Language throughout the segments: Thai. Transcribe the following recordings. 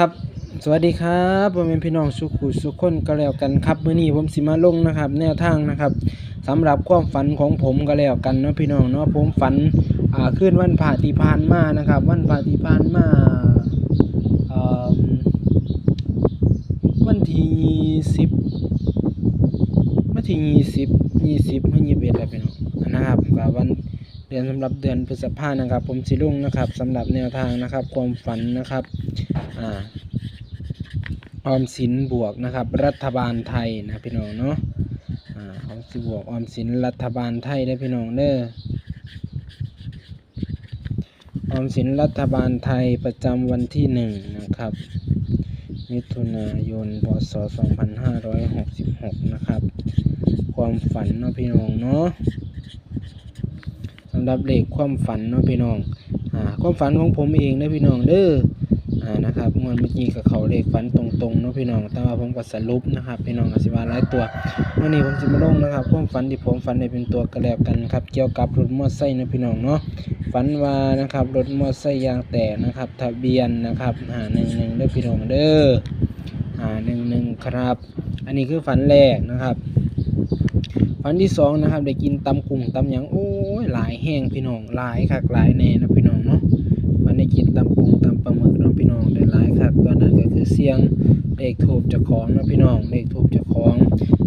ครับ สวัสดีครับผมเป็นพี่น้องสุขุสุขคนก็แล้วกันครับเมื้อนี้ผมสิมาลงนะครับ แนวทางนะครับสำหรับความฝันของผมก็แล้วกันเนาะพี่น้องเนาะผมฝันอ่าคืนวันพระที่ผ่านมานะครับ วันพระที่ผ่านมาวันที่สิบวันที่ยี่สิบยี่สิบเมื่อยี่สิบเอ็ดแล้วพี่น้องนะครับกับวัน เดือนสำหรับเดือนพฤษภานะครับ ผมสิลงนะครับสำหรับแนวทางนะครับ ความฝันนะครับอ่าออมสินบวกนะครับ รัฐบาลไทยนะพี่น้องเนาะอ่าออมสินบวกออมสินรัฐบาลไทยได้พี่น้องเด้อออมสินรัฐบาลไทยประจำวันที่หนึ่งนะครับ มิถุนายนพศ2566 นะครับ ความฝันเนาะพี่น้องเนาะำหรับเลขความฝันเนาะพี่น้องอ่าความฝันของผมเองนะพี่น้องเด้ออ่านะครับงวดเมื่อกี้กับเขาเลขฝันตรงๆเนาะพี่น้องแต่ว่าผมก็สรุปนะครับพี่น้องอสิวาหลายตัววันนี้ผมจะมาลงนะครับความฝันที่ผมฝันได้เป็นตัวกระแล้วกันครับเกี่ยวกับรถมอเตอร์ไซค์นะพี่น้องเนาะฝันว่านะครับรถมอเตอร์ไซค์ยางแตกนะครับ ทะเบียนนะครับหาหนึ่งหนึ่งเด้อพี่น้องเด้อหาหนึ่งหนึ่งครับ อันนี้คือฝันแรกนะครับ ฝันที่สองนะครับได้กินตำกุ้งตำหยังโอ้ยหลายแห้งพี่น้องหลายคักหลายแน่นะพี่น้องเนาะวันได้กินตำกุ้งตำปลาหมึกเนาะพี่น้องได้หลายคักตอนนั้นก็คือเสียงเลขทูบเจากของนะพี่น้องเลขทูบเจากของ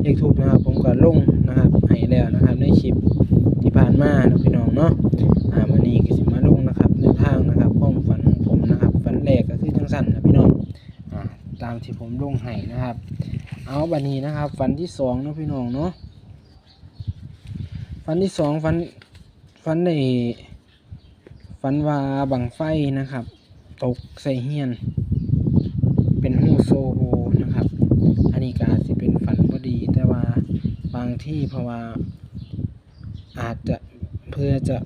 เลขทูบนะครับผมก็ลงนะครับให้แล้วนะครับในคลิปที่ผ่านมานะพี่น้องเนาะอ่าวันนี้ก็สิมาลงนะครับแนทางนะครับความฝันของผมนะครับฝันแรกก็คือจังสั้นนะพี่น้องอ่าตามที่ผมลงให้นะครับ เอาบันนี้นะครับฝันที่สองนะพี่น้องเนาะ ฟันที่สองฟันฟันในฟันว่าบังไฟนะครับ ตกใส่เฮียน เป็นหูโซโฮนะครับ อันนี้ก็อาจจะเป็นฝันพอดี แต่ว่าบางที่เพราะว่าอาจจะเพื่อจะ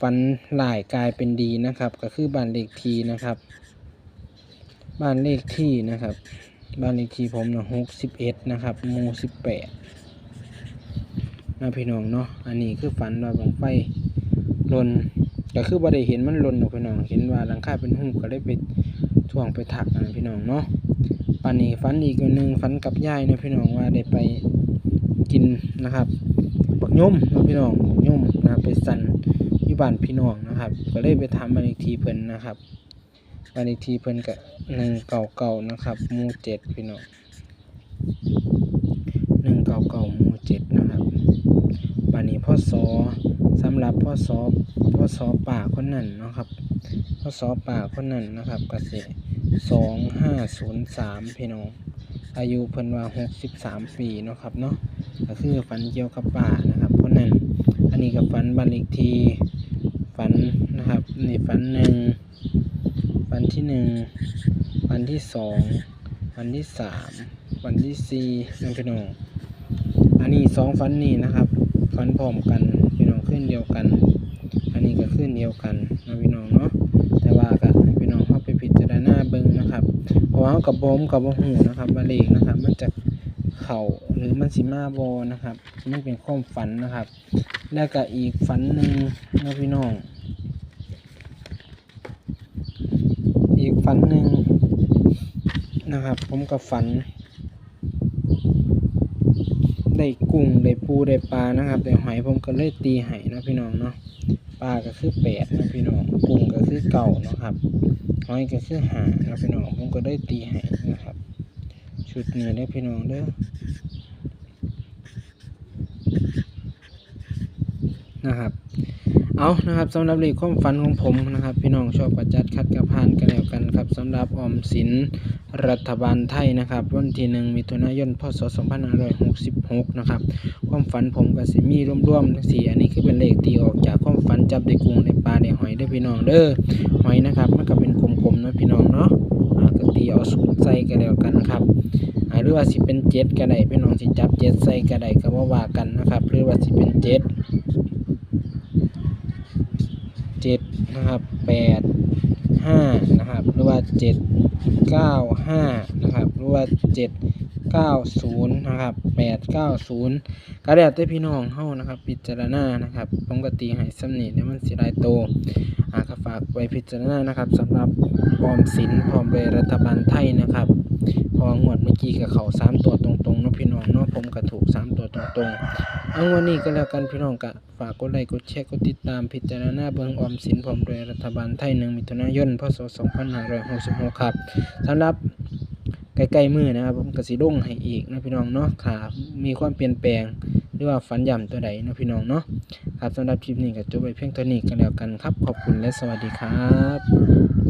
ฝันหลายกลายเป็นดีนะครับ ก็คือบ้านเลขทีนะครับ บ้านเลขที่นะครับ บ้านเลขที่ผมนะหกสิบเอ็ดนะครับหมู่สิบแปด นะพี่น้องเนาะอันนี้คือฝันว่าบังไฟลนก็คือบ่ได้เห็นมันลนหรอกพี่น้องเห็นว่าหลังคาเป็นหุ้มก็เลยไปท่วงไปถักนะพี่น้องเนาะปานนี้ฝันอีกอันหนึงฝันกับยายนะพี่น้องว่าได้ไปกินนะครับบักย่มนาะพี่น้องบักย่มนะครับไปสั่นอยู่บ้านพี่น้องนะครับ ก็เลยไปทำบันอีกทีเพิ่นนะครับบันอีกทีเพิ่นก็หนึ่งเก่าเก่าๆนะครับมูเจ็ดพี่น้องหนึ่งเก่าเก่าๆมูเจ็ดนะครับ บันนี้พ่อสอสำหรับพ่อสอพ่อสอป่าคนนั้นนะครับพ่อสอป่าคนนั้นนะครับกสิสองห้าศูนย์สามพี่น้องอายุเพิ่นว่าหกสิบสามปีเนาะครับเนาะก็คือฝันเกี่ยวกับป่านะครับคนนั้นอันนี้กับฝันบันอีกทีฝันนะครับนี่ฝันหนึ่งฝันที่หนึ่งฝันที่สองฝันที่สามฝันที่สี่นั่นพี่น้องอันนี้สองฟันนี่นะครับ ฟันพร้อมกันพี่น้องขึ้นเดียวกัน อันนี้ก็ขึ้นเดียวกันนะพี่น้องเนาะแต่ว่าก็ให้พี่น้องเข้าไปพิจารณาเบิ่งนะครับเพราะว่ากับผมกับบ่หูนะครับว่าเลขนะครับ มันจะเข่าหรือมันสิมาบอนะครับมันเป็นความฝันนะครับ แล้วก็อีกฝันหนึ่งนะพี่น้อง อีกฝันหนึ่งนะครับ ผมกับฝัน ได้กุ้งได้ปูได้ปลานะครับได้หอยผมก็เลยตีไห้นะพี่น้องเนาะปลาก็คือแปดนะพี่น้องกุ้งก็คือเก่านะครับหอยก็คือหานะพี่น้องผมก็ได้ตีไห้นะครับ ชุดนี้ได้พี่น้องเด้อนะครับ เอานะครับสำหรับเลขความฝันของผมนะครับ พี่น้องชอบประจัดคัดกระพานกันแล้วกันครับสำหรับออมสินรัฐบาลไทยนะครับ วันที่หนึ่งมิถุนายนพศ2566 นะครับ ความฝันผมก็สิมีร่วมๆสี่อันนี้คือเป็นเลขตีออกจากความฝันจับได้กุ้งได้ปลาได้หอยได้พี่น้องเด้อหอยนะครับมันก็เป็นกลมๆนะพี่น้องเนาะก็ตีเอาสูตรใส่กันแล้วกันครับหรือว่าสิเป็นเจ็ดก็ได้พี่น้องสิจับเจ็ดใส่ก็ได้ก็บ่ว่ากันนะครับหรือว่าสิเป็นเจ็ด เจ็ดนะครับแปดห้านะครับหรือว่าเจ็ดเก้าห้านะครับหรือว่า เจ็ด90นะครับ890ก็แล้วแต่พี่น้องเฮานะครับ พิจารณานะครับผมก็ตีให้ซ้ำนี่เดี๋ยวมันสิหลายโตอ่าก็ฝากไว้พิจารณานะครับสำหรับออมสินพร้อมด้วยรัฐบาลไทยนะครับ พองวดเมื่อกี้กับเขาสามตัวตรงๆเนาะพี่น้องเนาะผมก็ถูกสามตัวตรงๆเอาวันนี้ก็แล้วกันพี่น้องก็ฝากกดไลค์กดแชร์กดติดตามพิจารณาเบิ่งออมสินพร้อมด้วยรัฐบาลไทยหนึ่งมิถุนายนพศ2566ครับสำหรับ ใกล้ๆมือนะครับผมก็สิลงให้อีกนะพี่น้องเนาะขามีความเปลี่ยนแปลงหรือว่าฝันย่ำตัวใดนะพี่น้องเนาะครับสำหรับคลิปนี้ก็จบไปเพียงเท่านี้กันแล้วกันครับ ขอบคุณและสวัสดีครับ